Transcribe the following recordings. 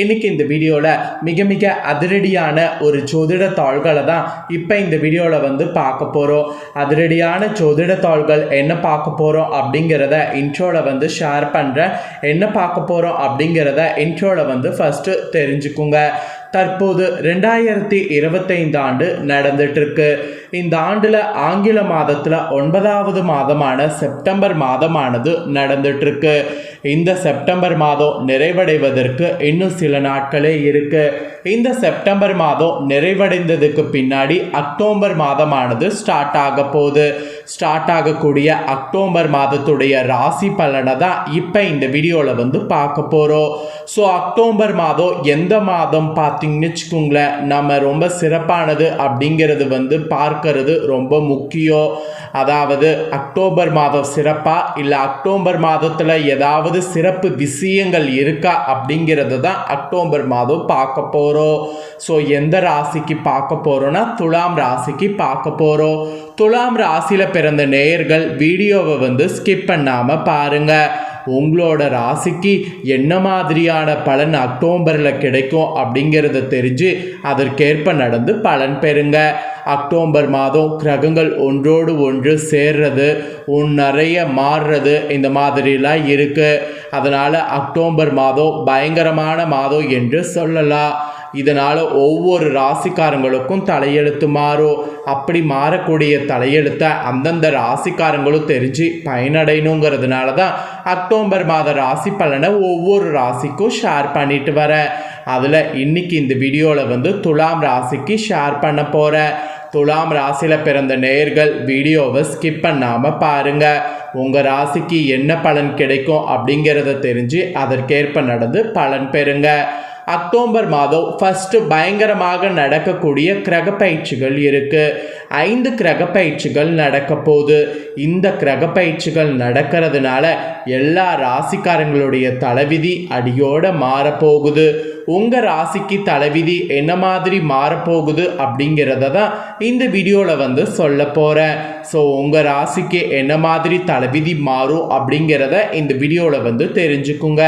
இன்னைக்கு இந்த வீடியோவில் மிக மிக அதிரடியான ஒரு ஜோதிட தாள்களை தான் இப்போ இந்த வீடியோவில் வந்து பார்க்க போகிறோம் அதிரடியான ஜோதிட தாள்கள் என்ன பார்க்க போகிறோம் அப்படிங்கிறத இன்ட்ரோவில் வந்து ஷேர் பண்ணுறேன் என்ன பார்க்க போகிறோம் அப்படிங்கிறத இன்ட்ரோவில் வந்து ஃபஸ்ட்டு தெரிஞ்சுக்குங்க. தற்போது ரெண்டாயிரத்தி இருபத்தைந்து ஆண்டு நடந்துட்டு இருக்கு இந்த ஆண்டில் ஆங்கில மாதத்தில் ஒன்பதாவது மாதமான செப்டம்பர் மாதமானது நடந்துட்டு இருக்கு இந்த செப்டம்பர் மாதம் நிறைவடைவதற்கு இன்னும் சில நாட்களே இருக்குது இந்த செப்டம்பர் மாதம் நிறைவடைந்ததுக்கு பின்னாடி அக்டோபர் மாதமானது ஸ்டார்ட் ஆக போகுது. ஸ்டார்ட் ஆகக்கூடிய அக்டோபர் மாதத்துடைய ராசி பலனை தான் இப்போ இந்த வீடியோவில் வந்து பார்க்க போகிறோம் ஸோ அக்டோபர் மாதம் எந்த மாதம் பார்த்தீங்கன்னு வச்சுக்கோங்களேன் நம்ம ரொம்ப சிறப்பானது அப்படிங்கிறது வந்து பார்க்கறது ரொம்ப முக்கியம். அதாவது அக்டோபர் மாதம் சிறப்பாக இல்லை அக்டோபர் மாதத்தில் ஏதாவது சிறப்பு விஷயங்கள் இருக்கா அப்படிங்கிறது தான் அக்டோபர் மாதம் பார்க்க போகிறோம் ஸோ எந்த ராசிக்கு பார்க்க போகிறோன்னா துலாம் ராசிக்கு பார்க்க போகிறோம் துலாம் ராசியில் பிறந்த நேயர்கள் வீடியோவை வந்து ஸ்கிப் பண்ணாமல் பாருங்கள் உங்களோட ராசிக்கு என்ன மாதிரியான பலன் அக்டோபரில் கிடைக்கும் அப்படிங்கிறத தெரிஞ்சு அதற்கேற்ப நடந்து பலன் பெறுங்க. அக்டோபர் மாதம் கிரகங்கள் ஒன்றோடு ஒன்று சேர்றது உன் நிறைய மாறுறது இந்த மாதிரிலாம் இருக்குது அதனால் அக்டோபர் மாதம் பயங்கரமான மாதம் என்று சொல்லலாம். இதனால் ஒவ்வொரு ராசிக்காரங்களுக்கும் தலையெழுத்து மாறும் அப்படி மாறக்கூடிய தலையெழுத்தை அந்தந்த ராசிக்காரங்களும் தெரிஞ்சு பயனடையணுங்கிறதுனால தான் அக்டோபர் மாத ராசி பலனை ஒவ்வொரு ராசிக்கும் ஷேர் பண்ணிட்டு வரேன் அதில் இன்னைக்கு இந்த வீடியோவில் வந்து துலாம் ராசிக்கு ஷேர் பண்ண போகிறேன் துலாம் ராசியில் பிறந்த நேர்கள் வீடியோவை ஸ்கிப் பண்ணாமல் பாருங்கள் உங்கள் ராசிக்கு என்ன பலன் கிடைக்கும் அப்படிங்கிறத தெரிஞ்சு அதற்கேற்ப நடந்து பலன் பெறுங்க. அக்டோபர் மாதம் ஃபஸ்ட்டு பயங்கரமாக நடக்கக்கூடிய கிரக பயிற்சிகள் இருக்குது ஐந்து கிரக பயிற்சிகள் நடக்க போகுது. இந்த கிரக பயிற்சிகள் நடக்கிறதுனால எல்லா ராசிக்காரங்களுடைய தலைவிதி அடியோட மாறப்போகுது. உங்கள் ராசிக்கு தலைவிதி என்ன மாதிரி மாறப்போகுது அப்படிங்கிறத தான் இந்த வீடியோவில் வந்து சொல்ல போகிறேன் ஸோ உங்கள் ராசிக்கு என்ன மாதிரி தலைவிதி மாறும் அப்படிங்கிறத இந்த வீடியோவில் வந்து தெரிஞ்சுக்குங்க.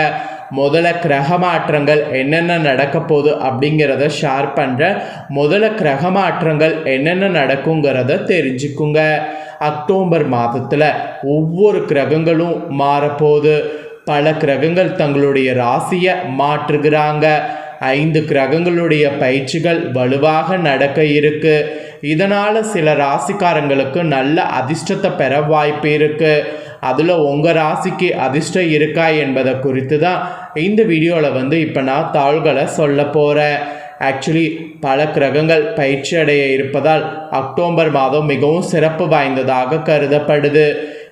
முதல்ல கிரக மாற்றங்கள் என்னென்ன நடக்க போகுது அப்படிங்கிறத ஷேர் பண்ணுறேன் முதல்ல கிரக மாற்றங்கள் என்னென்ன நடக்குங்கிறத தெரிஞ்சுக்குங்க. அக்டோபர் மாதத்தில் ஒவ்வொரு கிரகங்களும் மாறப்போகுது. பல கிரகங்கள் தங்களுடைய ராசியை மாற்றுகிறாங்க. ஐந்து கிரகங்களுடைய பயிற்சிகள் வலுவாக நடக்க இருக்குது இதனால் சில ராசிக்காரங்களுக்கு நல்ல அதிர்ஷ்டத்தை பெற வாய்ப்பு இருக்குது அதில் உங்கள் ராசிக்கு அதிர்ஷ்டம் இருக்கா என்பதை குறித்து தான் இந்த வீடியோவில் வந்து இப்போ நான் தாள்களை சொல்ல போகிறேன் ஆக்சுவலி பல கிரகங்கள் பயிற்சி அடைய இருப்பதால் அக்டோபர் மாதம் மிகவும் சிறப்பு வாய்ந்ததாக கருதப்படுது.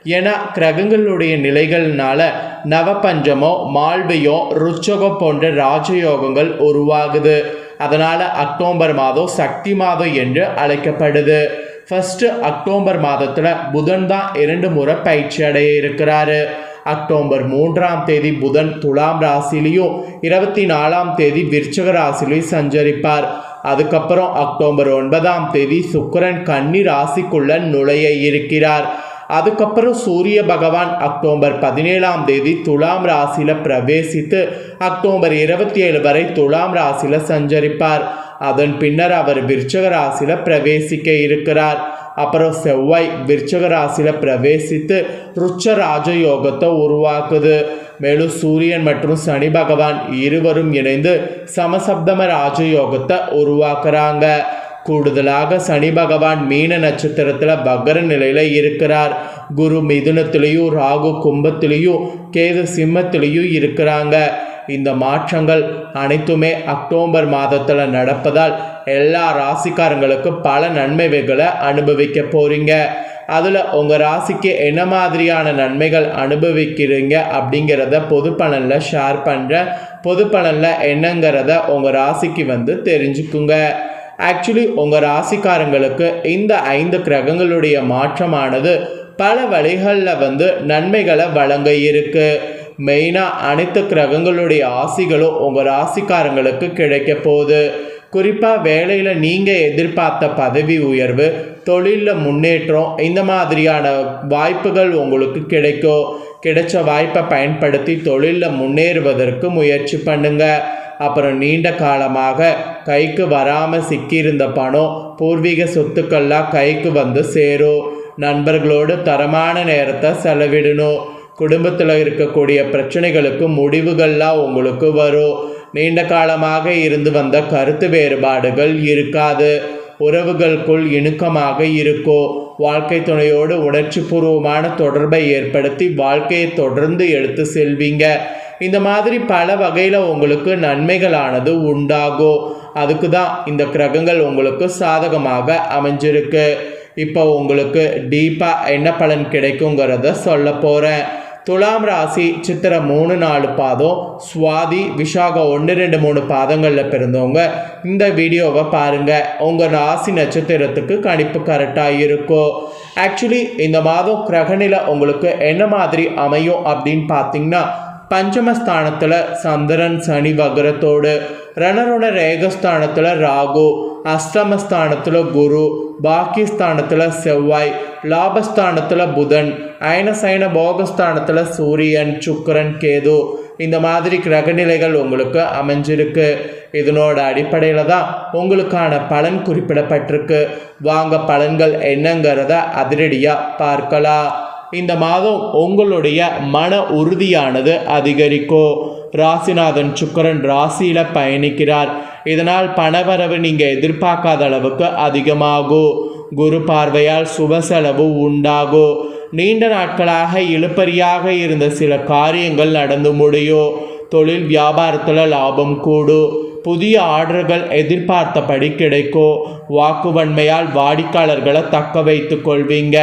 ஏன்னா கிரகங்களுடைய நிலைகள்னால நவபஞ்சமோ மால்வியோ ருச்சகம் போன்ற ராஜயோகங்கள் உருவாகுது. அதனால் அக்டோபர் மாதம் சக்தி மாதம் என்று அழைக்கப்படுது. ஃபஸ்ட்டு அக்டோபர் மாதத்தில் புதன் தான் இரண்டு முறை பயிற்சி அடைய இருக்கிறாரு. அக்டோபர் மூன்றாம் தேதி புதன் துலாம் ராசிலையும் இருபத்தி நாலாம் தேதி விருச்சக ராசிலையும் சஞ்சரிப்பார். அதுக்கப்புறம் அக்டோபர் ஒன்பதாம் தேதி சுக்கரன் கன்னி ராசிக்குள்ள நுழைய இருக்கிறார். அதுக்கப்புறம் சூரிய பகவான் அக்டோபர் பதினேழாம் தேதி துலாம் ராசியில் பிரவேசித்து அக்டோபர் இருபத்தி ஏழு வரை துலாம் ராசியில் சஞ்சரிப்பார். அதன் பின்னர் அவர் விருச்சக ராசியில் பிரவேசிக்க இருக்கிறார். அப்புறம் செவ்வாய் விருச்சக ராசியில் பிரவேசித்து ருச்ச ராஜயோகத்தை உருவாக்குது. மேலும் சூரியன் மற்றும் சனி பகவான் இருவரும் இணைந்து சமசப்தம ராஜயோகத்தை உருவாக்குறாங்க. கூடுதலாக சனி பகவான் மீன நட்சத்திரத்தில் பக்ர நிலையில் இருக்கிறார். குரு மிதுனத்திலையும் ராகு கும்பத்திலையும் கேது சிம்மத்திலையும் இருக்கிறாங்க. இந்த மாற்றங்கள் அனைத்துமே அக்டோபர் மாதத்தில் நடப்பதால் எல்லா ராசிக்காரங்களுக்கும் பல நன்மைகளை அனுபவிக்க போகிறீங்க அதில் உங்கள் ராசிக்கு என்ன மாதிரியான நன்மைகள் அனுபவிக்கிறீங்க அப்படிங்கிறத பொது பலனில் ஷேர் பண்ணுறேன் பொது பலனில் என்னங்கிறத உங்கள் ராசிக்கு வந்து தெரிஞ்சுக்குங்க. ஆக்சுவலி உங்கள் ராசிக்காரங்களுக்கு இந்த ஐந்து கிரகங்களுடைய மாற்றமானது பல வழிகளில் வந்து நன்மைகளை வழங்க இருக்கு. மெயினாக அனைத்து கிரகங்களுடைய ஆசிகளும் உங்கள் ராசிக்காரங்களுக்கு கிடைக்க போகுது. குறிப்பாக வேலையில் நீங்கள் எதிர்பார்த்த பதவி உயர்வு தொழிலில் முன்னேற்றம் இந்த மாதிரியான வாய்ப்புகள் உங்களுக்கு கிடைக்கும். கிடைச்ச வாய்ப்பை பயன்படுத்தி தொழிலில் முன்னேறுவதற்கு முயற்சி பண்ணுங்கள் அப்புறம் நீண்ட காலமாக கைக்கு வராமல் சிக்கியிருந்த பணம் பூர்வீக சொத்துக்கள்லாம் கைக்கு வந்து சேரும். நண்பர்களோடு தரமான நேரத்தை செலவிடணும். குடும்பத்தில் இருக்கக்கூடிய பிரச்சனைகளுக்கு முடிவுகள்லாம் உங்களுக்கு வரும். நீண்ட காலமாக இருந்து வந்த கருத்து வேறுபாடுகள் இருக்காது. உறவுகளுக்குள் இணுக்கமாக இருக்கும். வாழ்க்கை துணையோடு உணர்ச்சிபூர்வமான தொடர்பை ஏற்படுத்தி வாழ்க்கையை தொடர்ந்து எடுத்து செல்வீங்க. இந்த மாதிரி பல வகையில் உங்களுக்கு நன்மைகளானது உண்டாகும் அதுக்கு தான் இந்த கிரகங்கள் உங்களுக்கு சாதகமாக அமைஞ்சிருக்கு. இப்போ உங்களுக்கு டீப்பாக என்ன பலன் கிடைக்குங்கிறத சொல்ல போகிறேன் துலாம் ராசி சித்திர மூணு நாலு பாதம் சுவாதி விஷாகம் ஒன்று ரெண்டு மூணு பாதங்களில் பிறந்தவங்க இந்த வீடியோவை பாருங்கள் உங்கள் ராசி நட்சத்திரத்துக்கு கணிப்பு கரெக்டாக இருக்கும் ஆக்சுவலி இந்த மாதம் கிரகநிலை உங்களுக்கு என்ன மாதிரி அமையும் அப்படின்னு பார்த்தீங்கன்னா பஞ்சமஸ்தானத்தில் சந்திரன் சனி வகரத்தோடு ரணரோட ரேகஸ்தானத்தில் ராகு அஷ்டமஸ்தானத்தில் குரு பாக்கிஸ்தானத்தில் செவ்வாய் லாபஸ்தானத்தில் புதன் அயனசைன போகஸ்தானத்தில் சூரியன் சுக்கரன் கேது இந்த மாதிரி கிரகநிலைகள் உங்களுக்கு அமைஞ்சிருக்கு. இதனோட அடிப்படையில் தான் உங்களுக்கான பலன் குறிப்பிடப்பட்டிருக்கு. வாங்க பலன்கள் என்னங்கிறத அதிரடியாக பார்க்கலாம். இந்த மாதம் உங்களுடைய மன உறுதியானது அதிகரிக்கும் ராசிநாதன் சுக்கரன் ராசியில் பயணிக்கிறார். இதனால் பணவரவு நீங்கள் எதிர்பார்க்காத அளவுக்கு அதிகமாகும் குரு பார்வையால் சுப செலவு உண்டாகும் நீண்ட நாட்களாக இழுப்பறியாக இருந்த சில காரியங்கள் நடந்து முடியும் தொழில் வியாபாரத்தில் லாபம் கூடும் புதிய ஆர்டர்கள் எதிர்பார்த்தபடி கிடைக்கும் வாக்குவன்மையால் வாடிக்கையாளர்களை தக்க வைத்து கொள்வீங்க.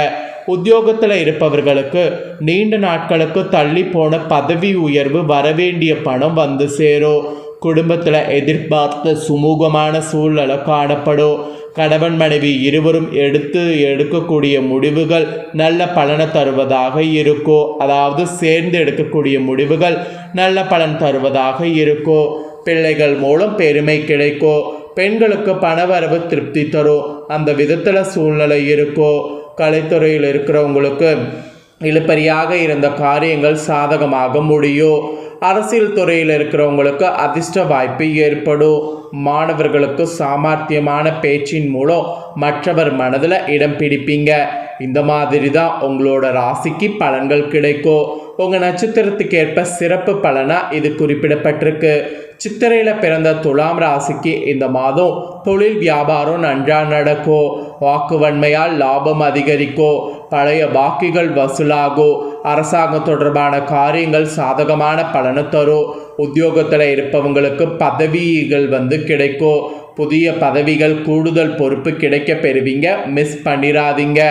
உத்தியோகத்தில் இருப்பவர்களுக்கு நீண்ட நாட்களுக்கு தள்ளி போன பதவி உயர்வு வரவேண்டிய பணம் வந்து சேரும். குடும்பத்தில் எதிர்பார்த்த சுமூகமான சூழ்நிலை காணப்படும். கணவன் மனைவி இருவரும் எடுத்து எடுக்கக்கூடிய முடிவுகள் நல்ல பலனை தருவதாக இருக்கும். அதாவது சேர்ந்து எடுக்கக்கூடிய முடிவுகள் நல்ல பலன் தருவதாக இருக்கும். பிள்ளைகள் மூலம் பெருமை கிடைக்கும். பெண்களுக்கு பணவரவு திருப்தி தரும். அந்த விதத்தில் சூழ்நிலை இருக்கும். கலைத்துறையில் இருக்கிறவங்களுக்கு இழுப்பறியாக இருந்த காரியங்கள் சாதகமாக முடியும் அரசியல் துறையில் இருக்கிறவங்களுக்கு அதிர்ஷ்ட வாய்ப்பு ஏற்படும் மாணவர்களுக்கு சாமர்த்தியமான பேச்சின் மூலம் மற்றவர் மனதில் இடம் பிடிப்பீங்க. இந்த மாதிரி தான் உங்களோட ராசிக்கு பலன்கள் கிடைக்கும் உங்கள் நட்சத்திரத்துக்கு ஏற்ப சிறப்பு பலனாக இது குறிப்பிடப்பட்டிருக்கு. சித்திரையில் பிறந்த துலாம் ராசிக்கு இந்த மாதம் தொழில் வியாபாரம் நன்றாக நடக்கும் வாக்குவன்மையால் லாபம் அதிகரிக்கோ பழைய பாக்கிகள் வசூலாகும் அரசாங்கம் தொடர்பான காரியங்கள் சாதகமான பலனை தரும் உத்தியோகத்தில் இருப்பவங்களுக்கு பதவிகள் வந்து கிடைக்கும் புதிய பதவிகள் கூடுதல் பொறுப்பு கிடைக்க பெறுவீங்க. மிஸ் பண்ணிடாதீங்க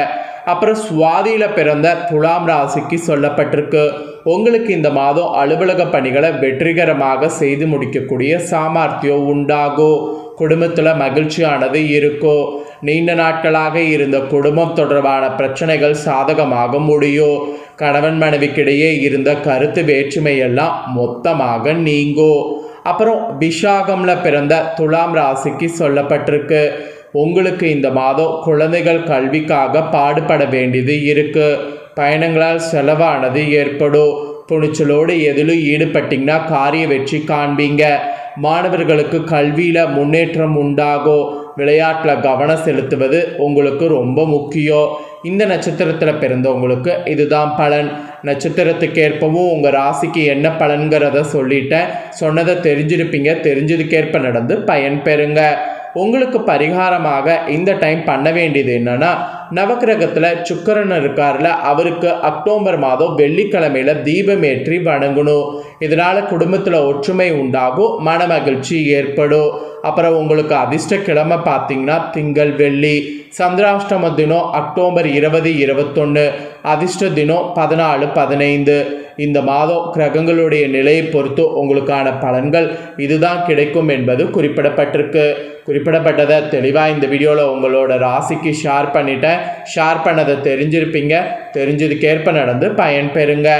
அப்புறம் சுவாதியில் பிறந்த துலாம் ராசிக்கு சொல்லப்பட்டிருக்கு. உங்களுக்கு இந்த மாதம் அலுவலக பணிகளை வெற்றிகரமாக செய்து முடிக்கக்கூடிய சாமர்த்தியம் உண்டாகும் குடும்பத்தில் மகிழ்ச்சியானது இருக்கும் நீண்ட நாட்களாக இருந்த குடும்பம் தொடர்பான பிரச்சனைகள் சாதகமாக முடியும் கணவன் மனைவிக்கிடையே இருந்த கருத்து வேற்றுமையெல்லாம் மொத்தமாக நீங்கும் அப்புறம் விஷாகம்ல பிறந்த துலாம் ராசிக்கு சொல்லப்பட்டிருக்கு. உங்களுக்கு இந்த மாதம் குழந்தைகள் கல்விக்காக பாடுபட வேண்டியது இருக்கு. பயணங்களால் செலவானது ஏற்படும். துணிச்சலோடு எதிலும் ஈடுபட்டிங்கன்னா காரிய வெற்றி காண்பீங்க. மாணவர்களுக்கு கல்வியில் முன்னேற்றம் உண்டாகும். விளையாட்டில் கவனம் செலுத்துவது உங்களுக்கு ரொம்ப முக்கியம். இந்த நட்சத்திரத்தில் பிறந்தவங்களுக்கு இதுதான் பலன். நட்சத்திரத்துக்கேற்பவும் உங்கள் ராசிக்கு என்ன பலன்கிறத சொல்லிட்டேன். சொன்னதை தெரிஞ்சிருப்பீங்க. தெரிஞ்சதுக்கேற்ப நடந்து பயன் பெறுங்க. உங்களுக்கு பரிகாரமாக இந்த டைம் பண்ண வேண்டியது என்னன்னா நவக்கிரகத்தில் சுக்கரன் இருக்கார்ல அவருக்கு அக்டோபர் மாதம் வெள்ளிக்கிழமையில தீபம் ஏற்றி வணங்கணும். இதனால் குடும்பத்தில் ஒற்றுமை உண்டாகும் மன மகிழ்ச்சி ஏற்படும். அப்புறம் உங்களுக்கு அதிர்ஷ்ட கிழமை பார்த்தீங்கன்னா திங்கள் வெள்ளி சந்திராஷ்டம தினம் அக்டோபர் இருபது இருபத்தொன்று அதிர்ஷ்ட தினம் பதினாலு பதினைந்து. இந்த மாதம் கிரகங்களுடைய நிலையை பொறுத்து உங்களுக்கான பலன்கள் இதுதான் கிடைக்கும் என்பது குறிப்பிடப்பட்டிருக்கு. குறிப்பிடப்பட்டதை தெளிவாக இந்த வீடியோவில் உங்களோட ராசிக்கு ஷேர் பண்ணிட்டேன். ஷேர் பண்ணதை தெரிஞ்சிருப்பீங்க. தெரிஞ்சதுக்கேற்ப நடந்து பயன்பெறுங்க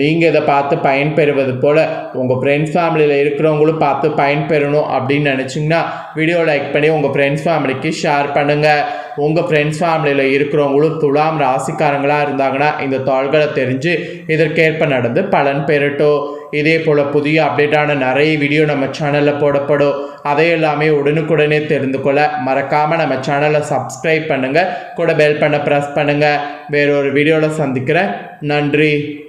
நீங்கள் இதை பார்த்து பயன்பெறுவது போல் உங்கள் ஃப்ரெண்ட்ஸ் ஃபேமிலியில் இருக்கிறவங்களும் பார்த்து பயன்பெறணும் அப்படின்னு நினச்சிங்கன்னா வீடியோ லைக் பண்ணி உங்கள் ஃப்ரெண்ட்ஸ் ஃபேமிலிக்கு ஷேர் பண்ணுங்கள் உங்கள் ஃப்ரெண்ட்ஸ் ஃபேமிலியில் இருக்கிறவங்களும் துலாம் ராசிக்காரங்களாக இருந்தாங்கன்னா இந்த தாள்களை தெரிஞ்சு இதற்கேற்ப நடந்து பலன் பெறட்டும். இதே போல் புதிய அப்டேட்டான நிறைய வீடியோ நம்ம சேனலில் போடப்படும். அதை எல்லாமே உடனுக்குடனே தெரிந்து கொள்ள மறக்காமல் நம்ம சேனலை சப்ஸ்கிரைப் பண்ணுங்கள் கூட பெல் பண்ண ப்ரெஸ் பண்ணுங்கள் வேறொரு வீடியோவில் சந்திக்கிறேன். நன்றி.